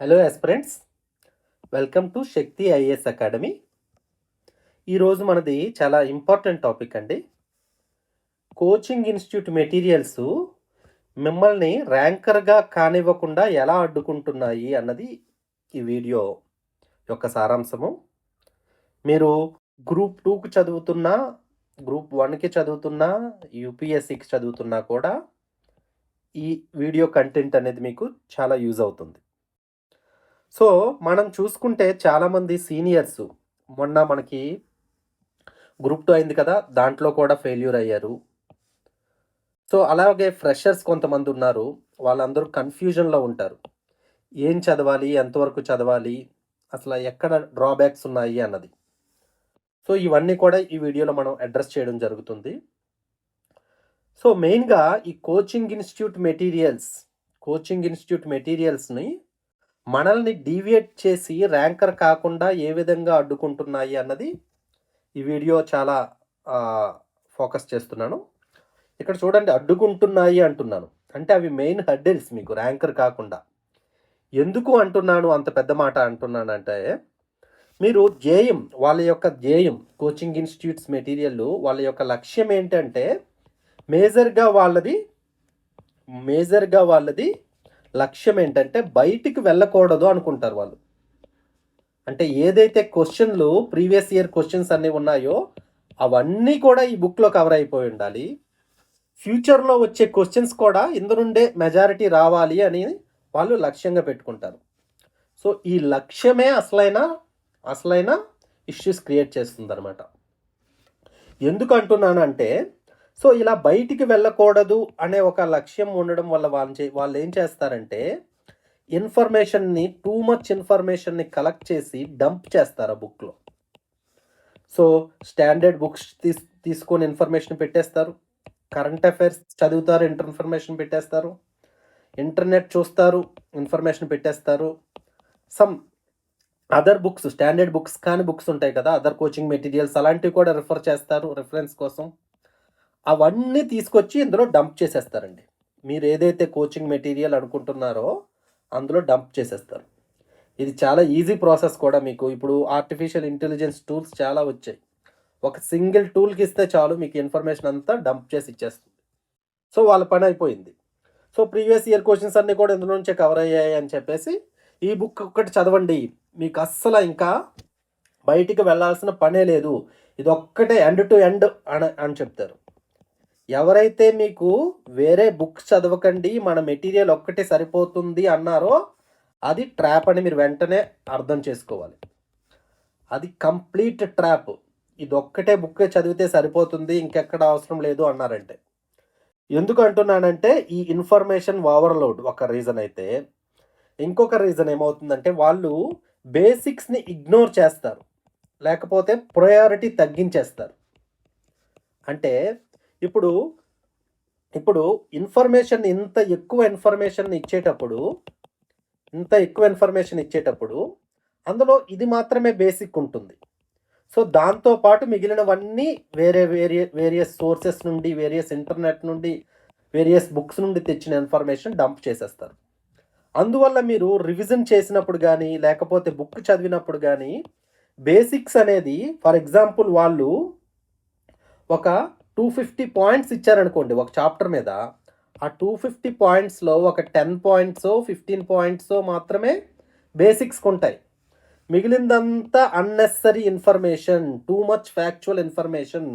Hello aspirants welcome to Shakti IAS academy ఈరోజు మనది చాలా ఇంపార్టెంట్ టాపిక్ అండి. కోచింగ్ ఇన్స్టిట్యూట్ మెటీరియల్స్ మిమ్మల్ని ర్యాంకర్గా కానివ్వకుండా ఎలా అడ్డుకుంటున్నాయి అన్నది ఈ వీడియో యొక్క సారాంశము. మీరు గ్రూప్ టూకి చదువుతున్నా గ్రూప్ వన్కి చదువుతున్నా యూపీఎస్సికి చదువుతున్నా కూడా ఈ వీడియో కంటెంట్ అనేది మీకు చాలా యూజ్ అవుతుంది. సో మనం చూసుకుంటే చాలామంది సీనియర్స్ మొన్న మనకి గ్రూప్ టూ అయింది కదా దాంట్లో కూడా ఫెయిల్యూర్ అయ్యారు. సో అలాగే ఫ్రెషర్స్ కొంతమంది ఉన్నారు వాళ్ళందరూ కన్ఫ్యూజన్లో ఉంటారు. ఏం చదవాలి ఎంతవరకు చదవాలి అసలు ఎక్కడ డ్రాబ్యాక్స్ ఉన్నాయి అన్నది. సో ఇవన్నీ కూడా ఈ వీడియోలో మనం అడ్రస్ చేయడం జరుగుతుంది. సో మెయిన్గా ఈ coaching institute materials coaching institute మెటీరియల్స్ని మనల్ని డీవియేట్ చేసి ర్యాంకర్ కాకుండా ఏ విధంగా అడ్డుకుంటున్నాయి అన్నది ఈ వీడియో చాలా ఫోకస్ చేస్తున్నాను. ఇక్కడ చూడండి అడ్డుకుంటున్నాయి అంటున్నాను. అంటే అవి మెయిన్ హడ్డిల్స్ మీకు ర్యాంకర్ కాకుండా. ఎందుకు అంటున్నాను అంత పెద్ద మాట అంటున్నానంటే మీరు జేఎం వాళ్ళ యొక్క జేఎం కోచింగ్ ఇన్స్టిట్యూట్స్ మెటీరియల్ వాళ్ళ యొక్క లక్ష్యం ఏంటంటే మేజర్గా వాళ్ళది మేజర్గా వాళ్ళది లక్ష్యం ఏంటంటే బయటికి వెళ్ళకూడదు అనుకుంటారు వాళ్ళు. అంటే ఏదైతే క్వశ్చన్లు ప్రీవియస్ ఇయర్ క్వశ్చన్స్ అన్నీ ఉన్నాయో అవన్నీ కూడా ఈ బుక్లో కవర్ అయిపోయి ఉండాలి. ఫ్యూచర్లో వచ్చే క్వశ్చన్స్ కూడా ఇందునుండే మెజారిటీ రావాలి అని వాళ్ళు లక్ష్యంగా పెట్టుకుంటారు. సో ఈ లక్ష్యమే అసలైన అసలైన ఇష్యూస్ క్రియేట్ చేస్తుంది అనమాట ఎందుకు అంటున్నానంటే సో ఇలా బయటికి వెళ్ళకూడదు అనే ఒక లక్ష్యం ఉండడం వల్ల వాళ్ళు చే వాళ్ళు ఏం చేస్తారంటే ఇన్ఫర్మేషన్ని టూ మచ్ ఇన్ఫర్మేషన్ని కలెక్ట్ చేసి డంప్ చేస్తారు ఆ బుక్లో. సో స్టాండర్డ్ బుక్స్ తీస్ తీసుకొని ఇన్ఫర్మేషన్ పెట్టేస్తారు. కరెంట్ అఫైర్స్ చదువుతారు ఇంటర్ ఇన్ఫర్మేషన్ పెట్టేస్తారు. ఇంటర్నెట్ చూస్తారు ఇన్ఫర్మేషన్ పెట్టేస్తారు. Some other books standard books కానీ బుక్స్ ఉంటాయి కదా అదర్ కోచింగ్ మెటీరియల్స్ అలాంటివి కూడా రిఫర్ చేస్తారు రిఫరెన్స్ కోసం. అవన్నీ తీసుకొచ్చి ఇందులో డంప్ చేసేస్తారండి. మీరు ఏదైతే కోచింగ్ మెటీరియల్ అనుకుంటున్నారో అందులో డంప్ చేసేస్తారు. ఇది చాలా ఈజీ ప్రాసెస్ కూడా మీకు. ఇప్పుడు ఆర్టిఫిషియల్ ఇంటెలిజెన్స్ టూల్స్ చాలా వచ్చాయి. ఒక సింగిల్ టూల్కి ఇస్తే చాలు మీకు ఇన్ఫర్మేషన్ అంతా డంప్ చేసి ఇచ్చేస్తుంది. సో వాళ్ళ పని అయిపోయింది. సో ప్రీవియస్ ఇయర్ క్వశ్చన్స్ అన్నీ కూడా ఇందులో నుంచే కవర్ అయ్యాయి అని చెప్పేసి ఈ బుక్ ఒక్కటి చదవండి. మీకు అస్సలు ఇంకా బయటికి వెళ్ళాల్సిన పనే లేదు. ఇది ఒక్కటే ఎండ్ టు ఎండ్ అని అని చెప్తారు. ఎవరైతే మీకు వేరే బుక్స్ చదవకండి మన మెటీరియల్ ఒక్కటే సరిపోతుంది అన్నారో అది ట్రాప్ అని మీరు వెంటనే అర్థం చేసుకోవాలి. అది కంప్లీట్ ట్రాప్. ఇది ఒక్కటే బుక్ చదివితే సరిపోతుంది ఇంకెక్కడ అవసరం లేదు అన్నారంటే. ఎందుకు అంటున్నానంటే ఈ ఇన్ఫర్మేషన్ ఓవర్లోడ్ ఒక రీజన్ అయితే. ఇంకొక రీజన్ ఏమవుతుందంటే వాళ్ళు బేసిక్స్ని ఇగ్నోర్ చేస్తారు. లేకపోతే ప్రయారిటీ తగ్గించేస్తారు. అంటే ఇప్పుడు ఇప్పుడు ఇన్ఫర్మేషన్ ఇంత ఎక్కువ ఇన్ఫర్మేషన్ ఇచ్చేటప్పుడు ఇంత ఎక్కువ ఇన్ఫర్మేషన్ ఇచ్చేటప్పుడు అందులో ఇది మాత్రమే బేసిక్ ఉంటుంది. సో దాంతోపాటు మిగిలినవన్నీ వేరే వేరే వేరియస్ సోర్సెస్ నుండి వేరియస్ ఇంటర్నెట్ నుండి వేరియస్ బుక్స్ నుండి తెచ్చిన ఇన్ఫర్మేషన్ డంప్ చేసేస్తారు. అందువల్ల మీరు రివిజన్ చేసినప్పుడు కానీ లేకపోతే బుక్ చదివినప్పుడు కానీ బేసిక్స్ అనేది ఫర్ ఎగ్జాంపుల్ వాళ్ళు ఒక టూ ఫిఫ్టీ పాయింట్స్ ఇచ్చారనుకోండి ఒక చాప్టర్ మీద ఆ టూ ఫిఫ్టీ పాయింట్స్లో ఒక టెన్ పాయింట్స్ ఫిఫ్టీన్ పాయింట్స్ మాత్రమే బేసిక్స్కి ఉంటాయి మిగిలిందంతా unnecessary information too much factual information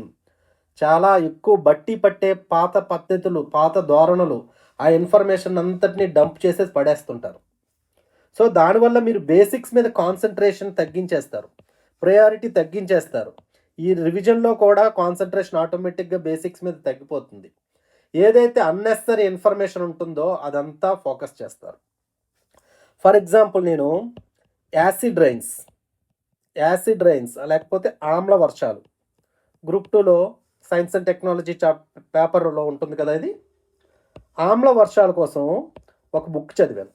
చాలా ఎక్కువ బట్టి పట్టే పాత పద్ధతులు పాత ధోరణులు ఆ ఇన్ఫర్మేషన్ అంతటిని డంప్ చేసేసి పడేస్తుంటారు. సో దానివల్ల మీరు బేసిక్స్ మీద కాన్సన్ట్రేషన్ తగ్గించేస్తారు ప్రయారిటీ తగ్గించేస్తారు. ఈ రివిజన్లో కూడా కాన్సన్ట్రేషన్ ఆటోమేటిక్గా బేసిక్స్ మీద తగ్గిపోతుంది. ఏదైతే అన్నెసరీ ఇన్ఫర్మేషన్ ఉంటుందో అదంతా ఫోకస్ చేస్తారు. ఫర్ ఎగ్జాంపుల్ నేను యాసిడ్ రైన్స్ యాసిడ్ రైన్స్ లేకపోతే ఆమ్ల వర్షాలు. గ్రూప్ టూలో సైన్స్ అండ్ టెక్నాలజీ చా పేపర్లో ఉంటుంది కదా ఇది. ఆమ్ల వర్షాల కోసం ఒక బుక్ చదివాను.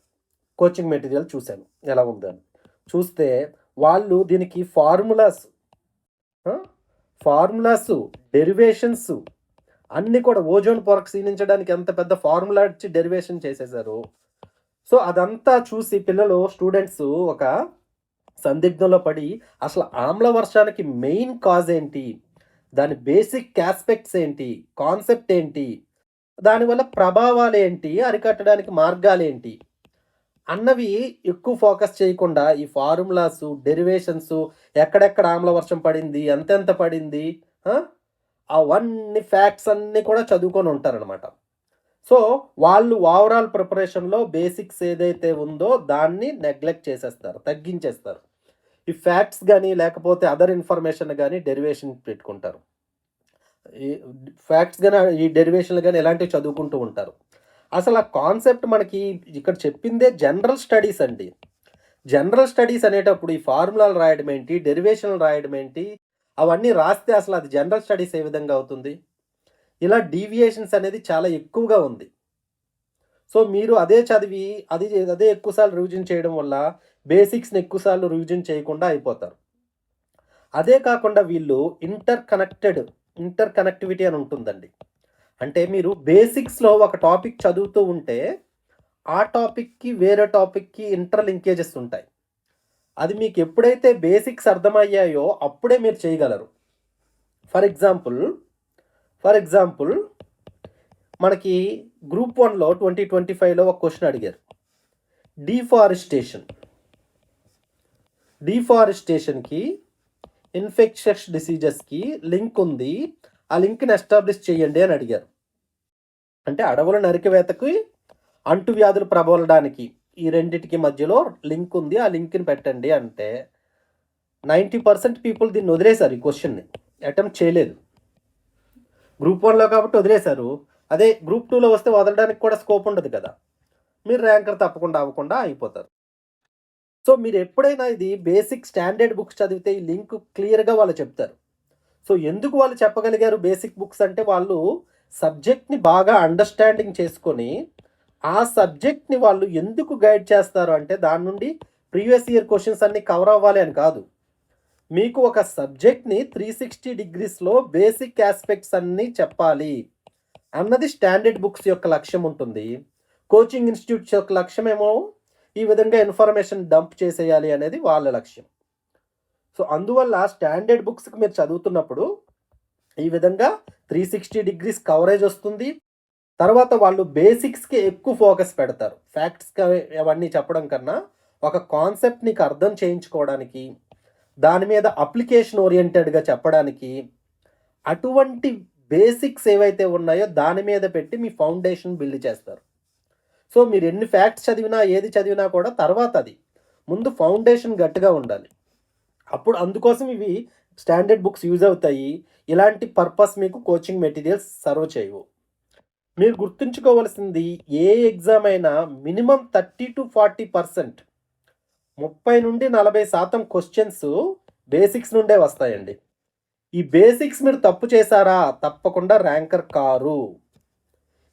కోచింగ్ మెటీరియల్ చూశాను. ఎలా ఉందని. చూస్తే వాళ్ళు దీనికి ఫార్ములాస్ ఫార్ములాస్ డెరివేషన్స్ అన్నీ కూడా ఓజోన్ పొర క్షీణించడానికి ఎంత పెద్ద ఫార్ములా ఇచ్చి డెరివేషన్ చేసేసారు సో అదంతా చూసి పిల్లలు స్టూడెంట్స్ ఒక సందిగ్ధంలో పడి అసలు ఆమ్ల వర్షానికి మెయిన్ కాజ్ ఏంటి? దాని బేసిక్ ఆస్పెక్ట్స్ ఏంటి? కాన్సెప్ట్ ఏంటి? దానివల్ల ప్రభావాలు ఏంటి? అరికట్టడానికి మార్గాలు ఏంటి? అన్నవి ఎక్కువ ఫోకస్ చేయకుండా ఈ ఫార్ములాస్ డెరివేషన్స్ ఎక్కడెక్కడ ఆమ్ల వర్షం పడింది ఎంతెంత పడింది అవన్నీ ఫ్యాక్ట్స్ అన్నీ కూడా చదువుకొని ఉంటారనమాట సో వాళ్ళు ఓవరాల్ ప్రిపరేషన్లో బేసిక్స్ ఏదైతే ఉందో దాన్ని నెగ్లెక్ట్ చేసేస్తారు తగ్గించేస్తారు. ఈ ఫ్యాక్ట్స్ కానీ లేకపోతే అదర్ ఇన్ఫర్మేషన్ కానీ డెరివేషన్ పెట్టుకుంటారు. ఈ ఫ్యాక్ట్స్ కానీ ఈ డెరివేషన్లు కానీ ఎలాంటివి చదువుకుంటూ ఉంటారు. అసలు ఆ కాన్సెప్ట్ మనకి ఇక్కడ చెప్పిందే జనరల్ స్టడీస్ అండి. జనరల్ స్టడీస్ అనేటప్పుడు ఈ ఫార్ములాలు రాయడం ఏంటి డెరివేషన్లు రాయడం ఏంటి అవన్నీ రాస్తే అసలు అది జనరల్ స్టడీస్ ఏ విధంగా అవుతుంది? ఇలా డీవియేషన్స్ అనేది చాలా ఎక్కువగా ఉంది. సో మీరు అదే చదివి అది అదే ఎక్కువసార్లు రివిజన్ చేయడం వల్ల బేసిక్స్ని ఎక్కువసార్లు రివిజన్ చేయకుండా అయిపోతారు. అదే కాకుండా వీళ్ళు ఇంటర్ కనెక్టెడ్ ఇంటర్ కనెక్టివిటీ అని ఉంటుందండి. అంటే మీరు బేసిక్స్లో ఒక టాపిక్ చదువుతూ ఉంటే ఆ టాపిక్కి వేరే టాపిక్కి ఇంటర్ లింకేజెస్ ఉంటాయి. అది మీకు ఎప్పుడైతే బేసిక్స్ అర్థమయ్యాయో అప్పుడే మీరు చేయగలరు. ఫర్ ఎగ్జాంపుల్ ఫర్ ఎగ్జాంపుల్ మనకి గ్రూప్ వన్లో ట్వంటీ ట్వంటీ ఫైవ్లో ఒక క్వశ్చన్ అడిగారు. డీఫారెస్టేషన్. డీఫారెస్టేషన్కి ఇన్ఫెక్షస్ డిసీజెస్కి లింక్ ఉంది. ఆ లింక్ని ఎస్టాబ్లిష్ చేయండి అని అడిగారు. అంటే అడవుల నరికివేతకి అంటువ్యాధులు ప్రబలడానికి ఈ రెండింటికి మధ్యలో లింక్ ఉంది. ఆ లింక్ని పెట్టండి అంటే నైంటీ పర్సెంట్ పీపుల్ దీన్ని వదిలేశారు ఈ క్వశ్చన్ని. అటెంప్ట్ చేయలేదు. గ్రూప్ వన్లో కాబట్టి వదిలేశారు. అదే గ్రూప్ టూలో వస్తే వదలడానికి కూడా స్కోప్ ఉండదు కదా. మీరు ర్యాంకర్ తప్పకుండా అవ్వకుండా అయిపోతారు. సో మీరు ఎప్పుడైనా ఇది బేసిక్ స్టాండర్డ్ బుక్స్ చదివితే ఈ లింక్ క్లియర్గా వాళ్ళు చెప్తారు. సో ఎందుకు వాళ్ళు చెప్పగలిగారు బేసిక్ బుక్స్ అంటే వాళ్ళు సబ్జెక్ట్ని బాగా అండర్స్టాండింగ్ చేసుకొని ఆ సబ్జెక్ట్ని వాళ్ళు ఎందుకు గైడ్ చేస్తారు అంటే దాని నుండి ప్రీవియస్ ఇయర్ క్వశ్చన్స్ అన్ని కవర్ అవ్వాలి అని కాదు. మీకు ఒక సబ్జెక్ట్ని త్రీ సిక్స్టీ డిగ్రీస్లో బేసిక్ ఆస్పెక్ట్స్ అన్నీ చెప్పాలి అన్నది స్టాండర్డ్ బుక్స్ యొక్క లక్ష్యం ఉంటుంది. కోచింగ్ ఇన్స్టిట్యూట్స్ యొక్క లక్ష్యం ఏమో ఈ విధంగా ఇన్ఫర్మేషన్ డంప్ చేసేయాలి అనేది వాళ్ళ లక్ష్యం. సో అందువల్ల స్టాండర్డ్ బుక్స్కి మీరు చదువుతున్నప్పుడు ఈ విధంగా త్రీ సిక్స్టీ డిగ్రీస్ కవరేజ్ వస్తుంది. తర్వాత వాళ్ళు బేసిక్స్కి ఎక్కువ ఫోకస్ పెడతారు. ఫ్యాక్ట్స్కి అవన్నీ చెప్పడం కన్నా ఒక కాన్సెప్ట్ నీకు అర్థం చేయించుకోవడానికి దాని మీద అప్లికేషన్ ఓరియంటెడ్గా చెప్పడానికి అటువంటి బేసిక్స్ ఏవైతే ఉన్నాయో దాని మీద పెట్టి మీ ఫౌండేషన్ బిల్డ్ చేస్తారు. సో మీరు ఎన్ని ఫ్యాక్ట్స్ చదివినా ఏది చదివినా కూడా తర్వాత అది. ముందు ఫౌండేషన్ గట్టిగా ఉండాలి. అప్పుడు అందుకోసం ఇవి స్టాండర్డ్ బుక్స్ యూజ్ అవుతాయి. ఇలాంటి పర్పస్ మీకు కోచింగ్ మెటీరియల్స్ సర్వ్ చేయవు. మీరు గుర్తుంచుకోవాల్సింది ఏ ఎగ్జామ్ అయినా minimum thirty to forty percent ముప్పై నుండి నలభై శాతం క్వశ్చన్స్ బేసిక్స్ నుండే వస్తాయండి. ఈ బేసిక్స్ మీరు తప్పు చేశారా? తప్పకుండా ర్యాంకర్ కారు.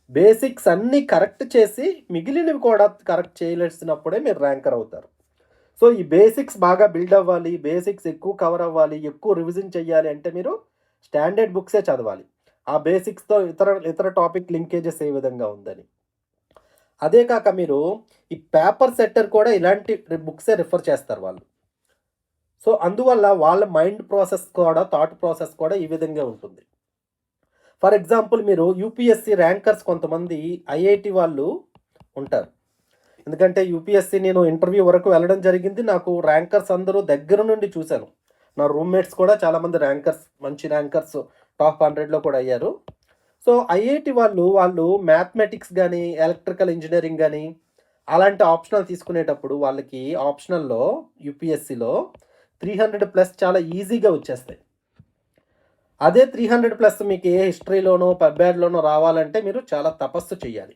బేసిక్స్ అన్నీ కరెక్ట్ చేసి మిగిలినవి కూడా కరెక్ట్ చేయలేసినప్పుడే మీరు ర్యాంకర్ అవుతారు. సో ఈ బేసిక్స్ బాగా బిల్డ్ అవ్వాలి బేసిక్స్ ఎక్కువ కవర్ అవ్వాలి ఎక్కువ రివిజన్ చేయాలి అంటే మీరు స్టాండర్డ్ బుక్సే చదవాలి. ఆ బేసిక్స్తో ఇతర ఇతర టాపిక్ లింకేజెస్ ఏ విధంగా ఉందని. అదే కాక మీరు ఈ పేపర్ సెట్టర్ కూడా ఇలాంటి బుక్సే రిఫర్ చేస్తారు వాళ్ళు. సో అందువల్ల వాళ్ళ మైండ్ ప్రాసెస్ కూడా థాట్ ప్రాసెస్ కూడా ఈ విధంగా ఉంటుంది. ఫర్ ఎగ్జాంపుల్ మీరు యూపీఎస్సి ర్యాంకర్స్ కొంతమంది ఐఐటి వాళ్ళు ఉంటారు. ఎందుకంటే యూపీఎస్సీ నేను ఇంటర్వ్యూ వరకు వెళ్ళడం జరిగింది. నాకు ర్యాంకర్స్ అందరూ దగ్గర నుండి చూశాను నా రూమ్మేట్స్ కూడా చాలామంది ర్యాంకర్స్ మంచి ర్యాంకర్స్ టాప్ హండ్రెడ్లో కూడా అయ్యారు. సో ఐఐటి వాళ్ళు వాళ్ళు మ్యాథమెటిక్స్ కానీ ఎలక్ట్రికల్ ఇంజనీరింగ్ కానీ అలాంటి ఆప్షనల్ తీసుకునేటప్పుడు వాళ్ళకి ఆప్షనల్లో యూపీఎస్సిలో త్రీ హండ్రెడ్ ప్లస్ చాలా ఈజీగా వచ్చేస్తాయి. అదే త్రీ హండ్రెడ్ ప్లస్ మీకు ఏ హిస్టరీలోనో పబ్యాడ్లోనో రావాలంటే మీరు చాలా తపస్సు చేయాలి.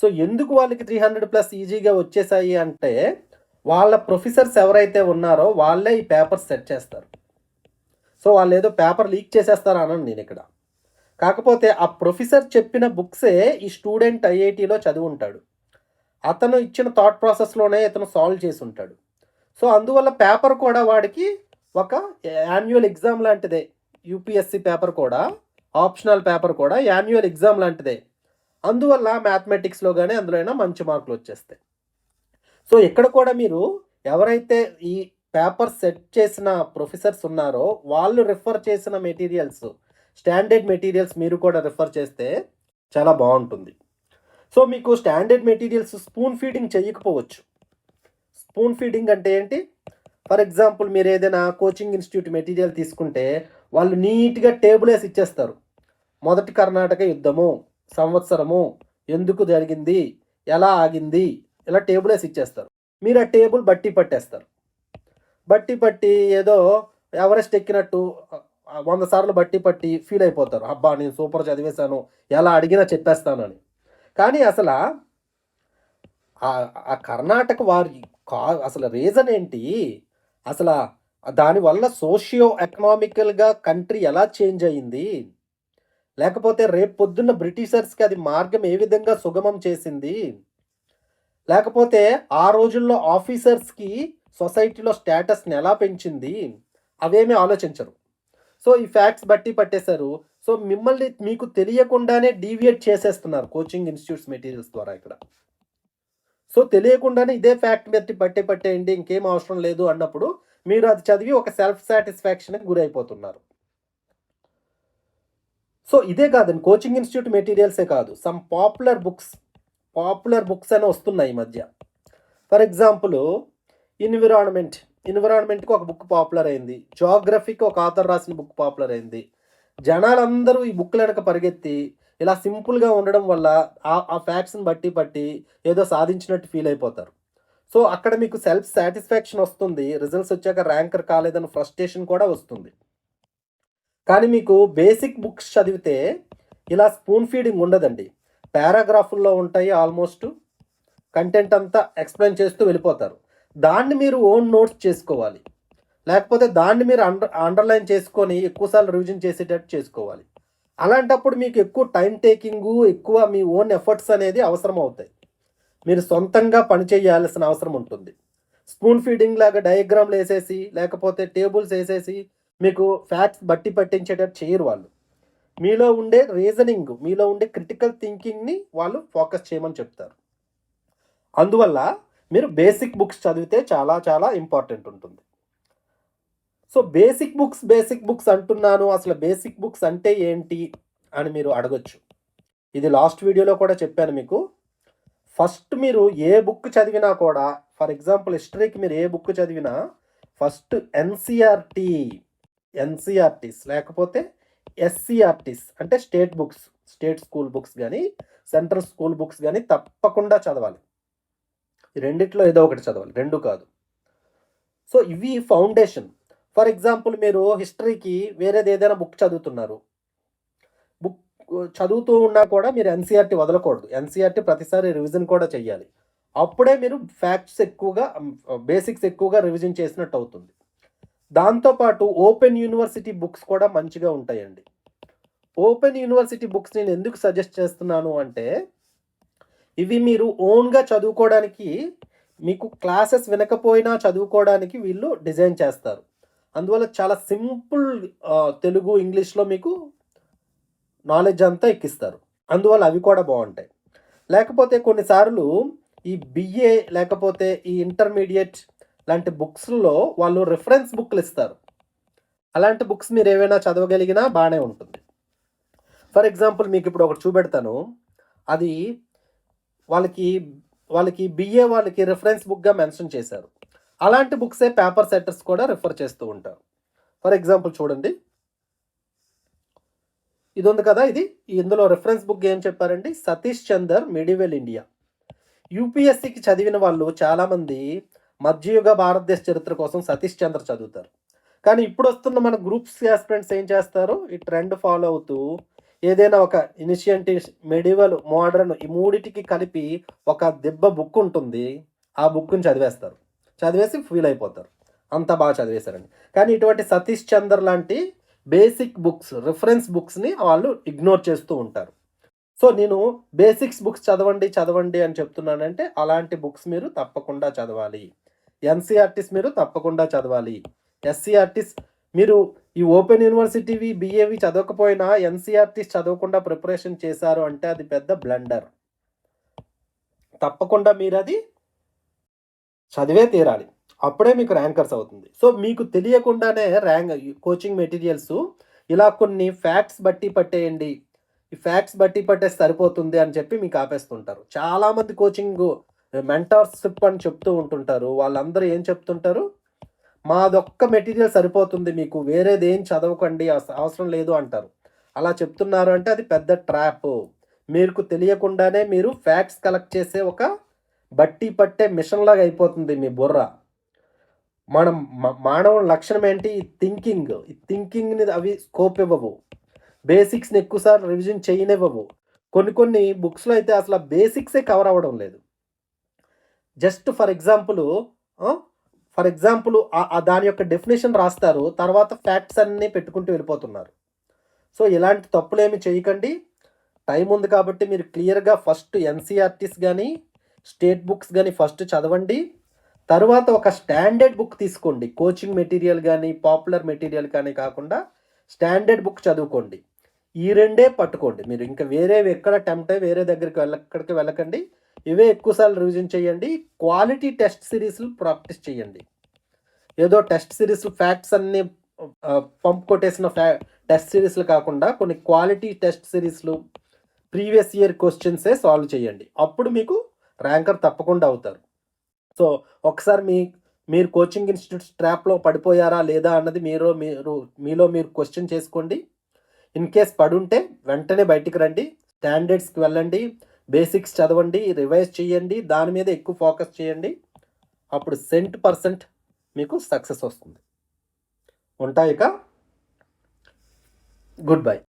సో ఎందుకు వాళ్ళకి త్రీ హండ్రెడ్ ప్లస్ ఈజీగా వచ్చేసాయి అంటే వాళ్ళ ప్రొఫెసర్స్ ఎవరైతే ఉన్నారో వాళ్ళే ఈ పేపర్స్ సెట్ చేస్తారు. సో వాళ్ళు ఏదో పేపర్ లీక్ చేసేస్తారు అనండి నేను ఇక్కడ. కాకపోతే ఆ ప్రొఫెసర్ చెప్పిన బుక్సే ఈ స్టూడెంట్ ఐఐటిలో చదివి ఉంటాడు అతను ఇచ్చిన థాట్ ప్రాసెస్లోనే ఇతను సాల్వ్ చేసి ఉంటాడు సో అందువల్ల పేపర్ కూడా వాడికి ఒక యాన్యువల్ ఎగ్జామ్ లాంటిదే. యూపీఎస్సి పేపర్ కూడా ఆప్షనల్ పేపర్ కూడా యాన్యువల్ ఎగ్జామ్ లాంటిదే. అందువల్ల మ్యాథమెటిక్స్లో కానీ అందులో అయినా మంచి మార్కులు వచ్చేస్తాయి. సో ఇక్కడ కూడా మీరు ఎవరైతే ఈ పేపర్ సెట్ చేసిన ప్రొఫెసర్స్ ఉన్నారో వాళ్ళు రిఫర్ చేసిన మెటీరియల్స్ స్టాండర్డ్ మెటీరియల్స్ మీరు కూడా రిఫర్ చేస్తే చాలా బాగుంటుంది. సో మీకు స్టాండర్డ్ మెటీరియల్స్ స్పూన్ ఫీడింగ్ చేయకపోవచ్చు. స్పూన్ ఫీడింగ్ అంటే ఏంటి? ఫర్ ఎగ్జాంపుల్ మీరు ఏదైనా కోచింగ్ ఇన్స్టిట్యూట్ మెటీరియల్ తీసుకుంటే వాళ్ళు నీట్గా టేబుల్ వేసి ఇచ్చేస్తారు. మొదటి కర్ణాటక యుద్ధము. సంవత్సరము ఎందుకు జరిగింది? ఎలా ఆగింది? ఇలా టేబుల్ వేసి ఇచ్చేస్తారు. మీరు ఆ టేబుల్ బట్టి పట్టేస్తారు. బట్టి పట్టి ఏదో ఎవరెస్ట్ ఎక్కినట్టు వంద సార్లు బట్టి పట్టి ఫీల్ అయిపోతారు. అబ్బా నేను సూపర్ చదివేశాను. ఎలా అడిగినా చెప్పేస్తానని. కానీ అసలు ఆ- ఆ కర్ణాటక వారి కా అసలు రీజన్ ఏంటి? అసలు దానివల్ల సోషియో ఎకనామికల్గా కంట్రీ ఎలా చేంజ్ అయ్యింది లేకపోతే రేపు పొద్దున్న బ్రిటిషర్స్కి అది మార్గం ఏ విధంగా సుగమం చేసింది? లేకపోతే ఆ రోజుల్లో ఆఫీసర్స్కి సొసైటీలో స్టేటస్ని ఎలా పెంచింది? అవేమీ ఆలోచించరు. సో ఈ ఫ్యాక్ట్స్ బట్టి పట్టేశారు. సో మిమ్మల్ని మీకు తెలియకుండానే డీవియేట్ చేసేస్తున్నారు కోచింగ్ ఇన్స్టిట్యూట్స్ మెటీరియల్స్ ద్వారా ఇక్కడ. సో తెలియకుండానే ఇదే ఫ్యాక్ట్ బట్టి పట్టే పట్టేయండి ఇంకేం అవసరం లేదు అన్నప్పుడు మీరు అది చదివి ఒక సెల్ఫ్ సాటిస్ఫాక్షన్కి గురైపోతున్నారు. సో ఇదే కాదండి కోచింగ్ ఇన్స్టిట్యూట్ మెటీరియల్సే కాదు. Some popular books popular books అని వస్తున్నాయి ఈ మధ్య. ఫర్ ఎగ్జాంపుల్ ఇన్విరాన్మెంట్ ఇన్విరాన్మెంట్కి ఒక బుక్ పాపులర్ అయింది. జోగ్రఫీకి ఒక ఆథర్ రాసిన బుక్ పాపులర్ అయింది. జనాలందరూ ఈ బుక్ల వెనక పరిగెత్తి ఇలా సింపుల్గా ఉండడం వల్ల ఆ ఆ ఫ్యాక్ట్స్ని బట్టి పట్టి ఏదో సాధించినట్టు ఫీల్ అయిపోతారు. సో అక్కడ మీకు సెల్ఫ్ సాటిస్ఫాక్షన్ వస్తుంది. రిజల్ట్స్ వచ్చాక ర్యాంకర్ కాలేదని ఫ్రస్ట్రేషన్ కూడా వస్తుంది. కానీ మీకు బేసిక్ బుక్స్ చదివితే ఇలా స్పూన్ ఫీడింగ్ ఉండదండి. పారాగ్రాఫుల్లో ఉంటాయి ఆల్మోస్ట్. కంటెంట్ అంతా ఎక్స్ప్లెయిన్ చేస్తూ వెళ్ళిపోతారు. దాన్ని మీరు ఓన్ నోట్స్ చేసుకోవాలి. లేకపోతే దాన్ని మీరు అండర్ అండర్లైన్ చేసుకొని ఎక్కువసార్లు రివిజన్ చేసేటట్టు చేసుకోవాలి. అలాంటప్పుడు మీకు ఎక్కువ టైం టేకింగు ఎక్కువ మీ ఓన్ ఎఫర్ట్స్ అనేది అవసరం అవుతాయి. మీరు సొంతంగా పని చేయాల్సిన అవసరం ఉంటుంది. స్పూన్ ఫీడింగ్ లాగా డయాగ్రామ్లు వేసేసి లేకపోతే టేబుల్స్ వేసేసి మీకు ఫ్యాక్ట్స్ బట్టి పట్టించేటట్టు చేయరు వాళ్ళు. మీలో ఉండే రీజనింగ్ మీలో ఉండే క్రిటికల్ థింకింగ్ని వాళ్ళు ఫోకస్ చేయమని చెప్తారు. అందువల్ల మీరు బేసిక్ బుక్స్ చదివితే చాలా చాలా ఇంపార్టెంట్ ఉంటుంది. So basic books basic books అంటున్నాను. అసలు బేసిక్ బుక్స్ అంటే ఏంటి అని మీరు అడగొచ్చు. ఇది లాస్ట్ వీడియోలో కూడా చెప్పాను మీకు. ఫస్ట్ మీరు ఏ బుక్ చదివినా కూడా ఫర్ ఎగ్జాంపుల్ హిస్టరీకి మీరు ఏ బుక్ చదివినా ఫస్ట్ ఎన్సిఆర్టీ ఎన్సీఆర్టీస్ లేకపోతే ఎస్సీఆర్టీస్ అంటే state books state school books కానీ సెంట్రల్ స్కూల్ బుక్స్ కానీ తప్పకుండా చదవాలి. రెండిట్లో ఏదో ఒకటి చదవాలి రెండు కాదు. సో ఇవి ఫౌండేషన్. ఫర్ ఎగ్జాంపుల్ మీరు హిస్టరీకి వేరేది ఏదైనా బుక్ చదువుతున్నారు. బుక్ చదువుతూ ఉన్నా కూడా మీరు ఎన్సీఆర్టీ వదలకూడదు. ఎన్సీఆర్టీ ప్రతిసారి రివిజన్ కూడా చేయాలి అప్పుడే మీరు ఫ్యాక్ట్స్ ఎక్కువగా బేసిక్స్ ఎక్కువగా రివిజన్ చేసినట్టు అవుతుంది. దాంతోపాటు ఓపెన్ యూనివర్సిటీ బుక్స్ కూడా మంచిగా ఉంటాయండి. ఓపెన్ యూనివర్సిటీ బుక్స్ నేను ఎందుకు సజెస్ట్ చేస్తున్నాను అంటే ఇవి మీరు ఓన్గా చదువుకోవడానికి మీకు క్లాసెస్ వినకపోయినా చదువుకోవడానికి వీళ్ళు డిజైన్ చేస్తారు. అందువల్ల చాలా సింపుల్ తెలుగు ఇంగ్లీష్లో మీకు నాలెడ్జ్ అంతా ఎక్కిస్తారు. అందువల్ల అవి కూడా బాగుంటాయి. లేకపోతే కొన్నిసార్లు ఈ బిఏ లేకపోతే ఈ ఇంటర్మీడియట్ లాంటి బుక్స్లో వాళ్ళు రిఫరెన్స్ బుక్లు ఇస్తారు. అలాంటి బుక్స్ మీరు ఏవైనా చదవగలిగినా బాగానే ఉంటుంది. ఫర్ ఎగ్జాంపుల్ మీకు ఇప్పుడు ఒకటి చూపెడతాను. అది వాళ్ళకి వాళ్ళకి బిఏ వాళ్ళకి రిఫరెన్స్ బుక్గా మెన్షన్ చేశారు. అలాంటి బుక్సే పేపర్ సెట్టర్స్ కూడా రిఫర్ చేస్తూ ఉంటారు. ఫర్ ఎగ్జాంపుల్ చూడండి. ఇది ఉంది కదా ఇది. ఇందులో రిఫరెన్స్ బుక్ ఏం చెప్పారండి? సతీష్ చందర్ మిడివెల్ ఇండియా యూపీఎస్సికి చదివిన వాళ్ళు చాలామంది మధ్యయుగ భారతదేశ చరిత్ర కోసం సతీష్ చంద్ర చదువుతారు. కానీ ఇప్పుడు వస్తున్న మన గ్రూప్స్ ఆస్పిరెంట్స్ ఏం చేస్తారు? ఈ ట్రెండ్ ఫాలో అవుతూ ఏదైనా ఒక ఇనిషియేటివ్ మెడివల్ మోడర్న్ ఈ మూడిటికి కలిపి ఒక దెబ్బ బుక్ ఉంటుంది. ఆ బుక్ని చదివేస్తారు. చదివేసి ఫీల్ అయిపోతారు. అంత బాగా చదివేశారండి. కానీ ఇటువంటి సతీష్ చంద్ర లాంటి బేసిక్ బుక్స్ రిఫరెన్స్ బుక్స్ని వాళ్ళు ఇగ్నోర్ చేస్తూ ఉంటారు. సో నేను బేసిక్స్ బుక్స్ చదవండి చదవండి అని చెప్తున్నానంటే అలాంటి బుక్స్ మీరు తప్పకుండా చదవాలి. ఎన్సీఆర్టీస్ మీరు తప్పకుండా చదవాలి. ఎస్సీఆర్టీస్ మీరు ఈ ఓపెన్ యూనివర్సిటీవి బిఏవి చదవకపోయినా ఎన్సీఆర్టీస్ చదవకుండా ప్రిపరేషన్ చేశారు అంటే అది పెద్ద బ్లండర్. తప్పకుండా మీరు అది చదివే తీరాలి. అప్పుడే మీకు ర్యాంకర్స్ అవుతుంది. సో మీకు తెలియకుండానే ర్యాంక్ కోచింగ్ మెటీరియల్స్ ఇలా కొన్ని ఫ్యాక్ట్స్ బట్టి పట్టేయండి. ఈ ఫ్యాక్ట్స్ బట్టి పట్టేసి సరిపోతుంది అని చెప్పి మీకు ఆపేస్తుంటారు. చాలామంది కోచింగ్ మెంటార్షిప్ అని చెప్తూ ఉంటుంటారు. వాళ్ళందరూ ఏం చెప్తుంటారు? మాదొక్క మెటీరియల్ సరిపోతుంది మీకు వేరేది ఏం చదవకండి అవసరం లేదు అంటారు. అలా చెప్తున్నారు అంటే అది పెద్ద ట్రాప్. మీకు తెలియకుండానే మీరు ఫ్యాక్ట్స్ కలెక్ట్ చేసే ఒక బట్టి పట్టే మిషన్ లాగా అయిపోతుంది మీ బుర్ర. మనం మానవ లక్షణం ఏంటి? ఈ థింకింగ్ ఈ థింకింగ్ని అవి స్కోప్ ఇవ్వవు. బేసిక్స్ని ఎక్కువసార్లు రివిజన్ చేయనివ్వవు. కొన్ని కొన్ని బుక్స్లో అయితే అసలు బేసిక్సే కవర్ అవ్వడం లేదు. Just for example for example దాని యొక్క డెఫినేషన్ రాస్తారు తర్వాత ఫ్యాక్ట్స్ అన్నీ పెట్టుకుంటూ వెళ్ళిపోతున్నారు. సో ఇలాంటి తప్పులేమి చేయకండి. టైం ఉంది కాబట్టి మీరు క్లియర్గా ఫస్ట్ ఎన్సీఆర్టీస్ కానీ స్టేట్ బుక్స్ కానీ ఫస్ట్ చదవండి. తర్వాత ఒక స్టాండర్డ్ బుక్ తీసుకోండి. కోచింగ్ మెటీరియల్ కానీ పాపులర్ మెటీరియల్ కానీ కాకుండా స్టాండర్డ్ బుక్ చదువుకోండి. ఈ రెండే పట్టుకోండి. మీరు ఇంకా వేరే ఎక్కడ టెంప్ట్ వేరే దగ్గరికి వెళ్ళ ఎక్కడికి వెళ్ళకండి. ఇవే ఎక్కువసార్లు రివిజన్ చేయండి. క్వాలిటీ టెస్ట్ సిరీస్లు ప్రాక్టీస్ చేయండి. ఏదో టెస్ట్ సిరీస్ ఫ్యాక్ట్స్ అన్ని పంప్ కొట్టేసిన ఫ్యా టెస్ట్ సిరీస్లు కాకుండా కొన్ని క్వాలిటీ టెస్ట్ సిరీస్లు ప్రీవియస్ ఇయర్ క్వశ్చన్సే సాల్వ్ చేయండి. అప్పుడు మీకు ర్యాంకర్ తప్పకుండా అవుతారు. సో ఒకసారి మీ మీరు కోచింగ్ ఇన్స్టిట్యూట్ ట్రాప్లో పడిపోయారా లేదా అన్నది మీరు మీరు మీలో మీరు క్వశ్చన్ చేసుకోండి. ఇన్ కేస్ పడుంటే వెంటనే బయటికి రండి. స్టాండర్డ్స్కి వెళ్ళండి. బేసిక్స్ చదవండి రివైజ్ చేయండి దాని మీద ఎక్కువ ఫోకస్ చేయండి. అప్పుడు సెంట్ పర్సెంట్ మీకు సక్సెస్ వస్తుంది. ఉంటాయి ఇక. Good bye.